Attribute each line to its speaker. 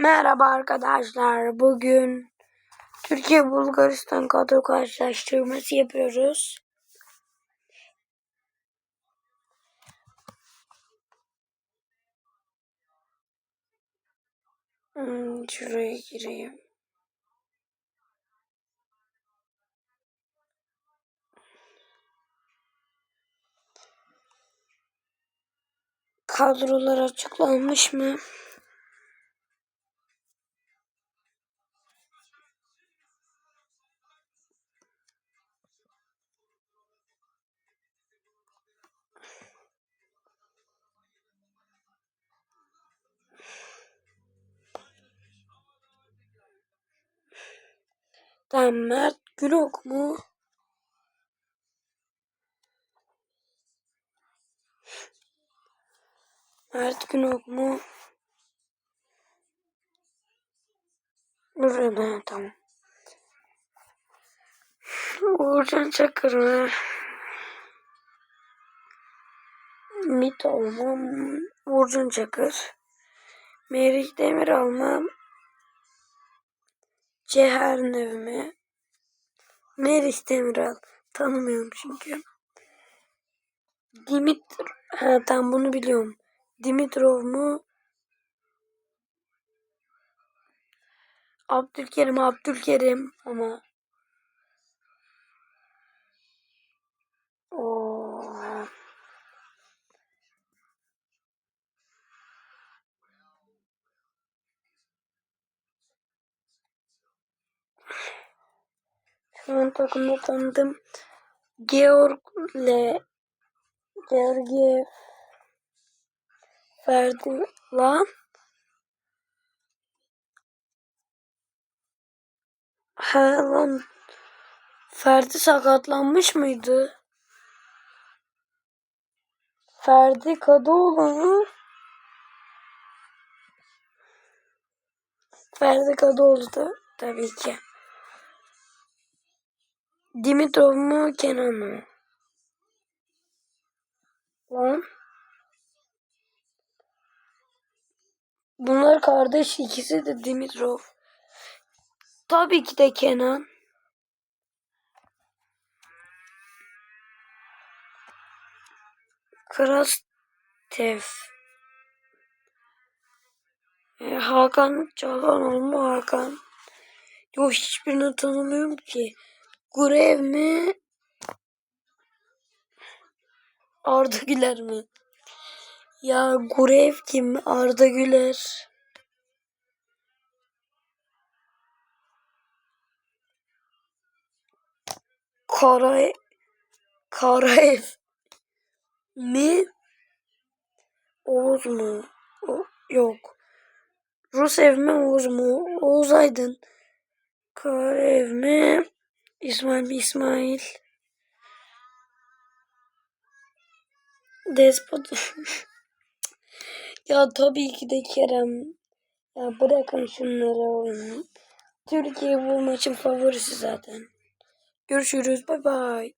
Speaker 1: Merhaba arkadaşlar. Bugün Türkiye Bulgaristan kadro karşılaştırması yapıyoruz. Hmm, şuraya gireyim. Kadrolar açıklanmış mı? Tamam Mert Gülok mu? Mert Günok mu? Burada tamam. Uğurcan Çakır mı? Mit olmam. Uğurcan Çakır. Merih Demir almam. Cehar Nevmi. Merih Demiral. Tanımıyorum çünkü. Dimitr. Ha tam bunu biliyorum. Dimitrov mu? Abdülkerim Abdülkerim ama An takımda tanıdım. Georg'le Georgiev Ferdi lan He lan Ferdi sakatlanmış mıydı? Ferdi Kadıoğlu? Ferdi Kadıoğlu da tabii ki. Dimitrov mu Kenan mı? Lan. Bunlar kardeş ikisi de Dimitrov. Tabii ki de Kenan. Krastev. E, Hakan Çalhanoğlu mu Hakan? Yok hiçbirini tanımıyorum ki. Gurev mi? Arda Güler mi? Ya Gurev kim? Arda Güler. Karay Karaev mi? Oğuz mu? O, yok. Rusev mi Oğuz mu? Oğuz Aydın. Karaev mi? İsmail İsmail? Despot. ya tabii ki de Kerem. Ya bırakın şunları oyunu. Türkiye bu maçın favorisi zaten. Görüşürüz. Bay bay.